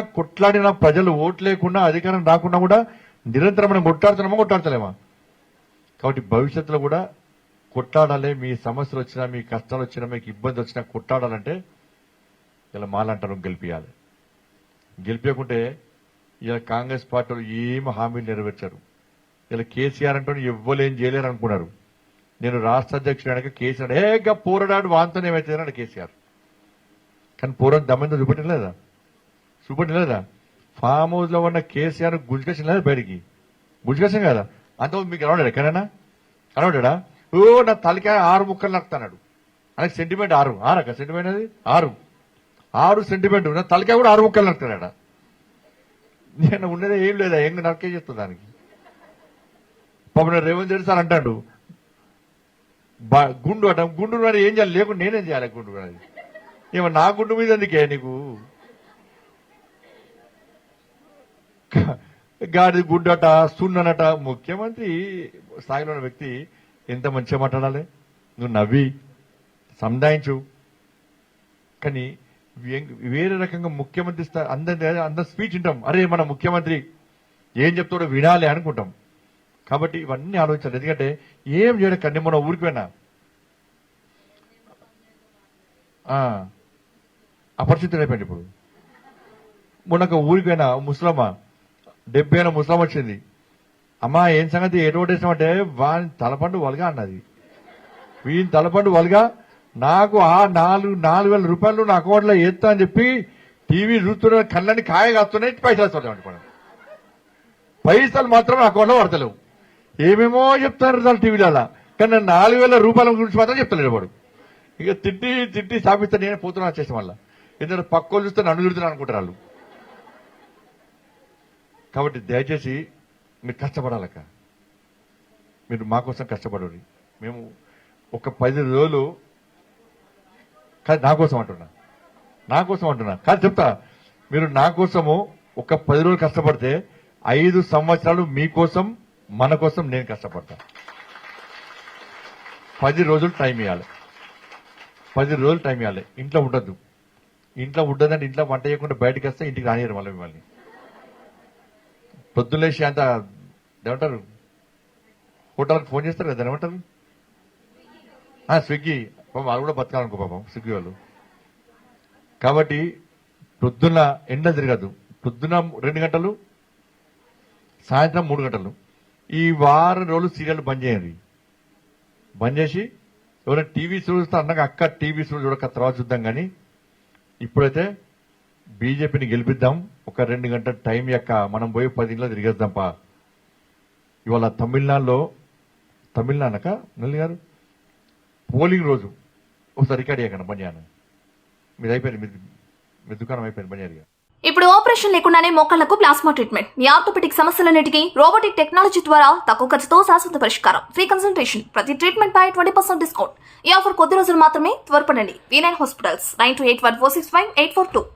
కొట్లాడిన ప్రజలు ఓటు లేకుండా అధికారం రాకుండా కూడా నిరంతరం మనం కొట్లాడుతున్నామా కొట్లాడతలేమా? కాబట్టి భవిష్యత్తులో కూడా కొట్లాడాలి మీ సమస్యలు వచ్చినా మీ కష్టాలు వచ్చినా మీకు ఇబ్బంది వచ్చినా కొట్లాడాలంటే ఇలా మాలంటారు గెలిపియాలి. గెలిపించకుంటే ఇలా కాంగ్రెస్ పార్టీలు ఏమి ఏం హామీలు నెరవేర్చారు. ఇలా కేసీఆర్ అంటే ఎవ్వలేం చేయలేరు అనుకున్నారు నేను రాష్ట్ర అధ్యక్షుడు అనక కేసీఆర్ ఏగా పోరాడాడు వాంతోనే ఏమైతే కేసీఆర్. కానీ పూర్వం దమ్మంతో చూపెట్టలేదా? చూపెట్టలేదా ఫామ్ హౌస్లో ఉన్న కేసీఆర్ గుంజుకేసిన లేదా బయటికి? గుంజుకేసాం కదా. అంత మీకు కనబడాడు ఎక్కడైనా కనబడ్డా ఓ నా తలకాయ ఆరు ముక్కలు నక్కుతాడు ఆయనకి సెంటిమెంట్ ఆరు. ఆరక సెంటిమెంట్ అది? ఆరు. ఆరు సెంటిమెంట్ నా తలకాయ కూడా ఆరు ముక్కలు నక్కుతాడా నేను ఉన్నదే ఏం లేదా? ఎంగ నరకే చేస్తుంది దానికి. పాపం రేవంత్ రెడ్డి సార్ అంటాడు బా- గుండు అట. గుండు ఏం చేయాలి? లేకుండా నేనేం చేయాలి గుండు అది ఏమో నా గుండు మీద ఎందుకే నీకు? గాడి గుడ్డట సున్ననట ముఖ్యమంత్రి స్థాయిలో ఉన్న వ్యక్తి ఎంత మంచిగా మాట్లాడాలి? నువ్వు నవ్వి సముదాయించు కానీ వేరే రకంగా ముఖ్యమంత్రి స్థాయి అందరి అందరి స్పీచ్ వింటాం. అరే మన ముఖ్యమంత్రి ఏం చెప్తాడో వినాలి అనుకుంటాం. కాబట్టి ఇవన్నీ ఆలోచించాలి. ఎందుకంటే ఏం చేయడం కన్నీ మన ఊరికి పోయినా? అపరిచితుడైపోయింది ఇప్పుడు. మొన్న ఊరికి పోయినా ముసలమ్మ? డెబ్బై ఏళ్ళ ముసలం వచ్చింది. అమ్మా ఏం సంగతి? ఏ అంటే వాని తలపండు వలగా అన్నది. వీని తలపండు వలగా? నాకు ఆ నాలుగు నాలుగు వేల రూపాయలు నా అకౌంట్లో ఎత్తా అని చెప్పి టీవీ చూస్తున్న కళ్ళని కాయ కాస్తున్నాయి పైసలు వస్తాయి అనుకోండి పైసలు మాత్రం నా అకౌంట్లో పడతలేవు. ఏమేమో చెప్తారు దాని టీవీలలో. కానీ నాలుగు వేల రూపాయల గురించి మాత్రం చెప్తలేడు వాడు. ఇక తిట్టి తిట్టి స్థాపిస్తే నేనే పోతున్నా వచ్చేసి మళ్ళా ఎందుకంటే పక్కలు చూస్తే నన్ను తిడుతున్నా అనుకుంటారు వాళ్ళు. కాబట్టి దయచేసి మీరు కష్టపడాలక్క. మీరు మా కోసం కష్టపడండి మేము ఒక పది రోజులు కానీ నా కోసం అంటున్నా. నా కోసం అంటున్నా. కానీ చెప్తా. మీరు నా కోసము ఒక పది రోజులు కష్టపడితే ఐదు సంవత్సరాలు మీకోసం మన కోసం నేను కష్టపడతా. పది రోజులు టైం ఇవ్వాలి పది రోజులు టైం ఇవ్వాలి ఇంట్లో ఉండద్దు. ఇంట్లో ఉండదంటే ఇంట్లో వంట చేయకుండా బయటకు వస్తే ఇంటికి రానియరు మళ్ళీ మిమ్మల్ని. పొద్దులేసి అంత ఏమంటారు? హోటల్కి ఫోన్ చేస్తారు కదా ఏమంటారు? స్విగ్గీ. పాపం వాళ్ళు కూడా బతకాలనుకో పాపం స్విగ్గీ వాళ్ళు. కాబట్టి పొద్దున్న ఎండ తిరగదు. పొద్దున రెండు గంటలు సాయంత్రం మూడు గంటలు. ఈ వారం రోజులు సీరియల్ బంద్ చేయండి. బంద్ చేసి ఎవరైనా టీవీ చూస్తే అన్నాక అక్క టీవీ చూడక తర్వాత చూద్దాం కానీ ఇప్పుడైతే బీజేపీని గెలిపిద్దాం. ఒక రెండు గంటల టైం యొక్క మనం పోయి పది ఇంట్లో తిరిగేద్దాంపా. ఇవాళ తమిళనాడులో తమిళనాడక నల్లి గారు? పోలింగ్ రోజు. ఒకసారి రికార్డ్ చేయకండి బండి మీరు అయిపోయింది మీ దుకాణం అయిపోయింది బండి ఇప్పుడు ఆపరేషన్ లేకుండానే మోకాళ్ళకు ప్లాస్మా ట్రీట్మెంట్. మీ ఆర్థోపెటిక్ సమస్యలన్నిటికీ రోబోటిక్ టెక్నాలజీ ద్వారా తక్కువ ఖర్చుతో శాశ్వత పరిష్కారం. Free consultation. ప్రతి ట్రీట్మెంట్ పై ట్వంటీ పర్సెంట్ డిస్కౌంట్. ఈ ఆఫర్ కొద్ది రోజులు మాత్రమే త్వరపడండి. V nine hospitals nine two eight one four six five eight four two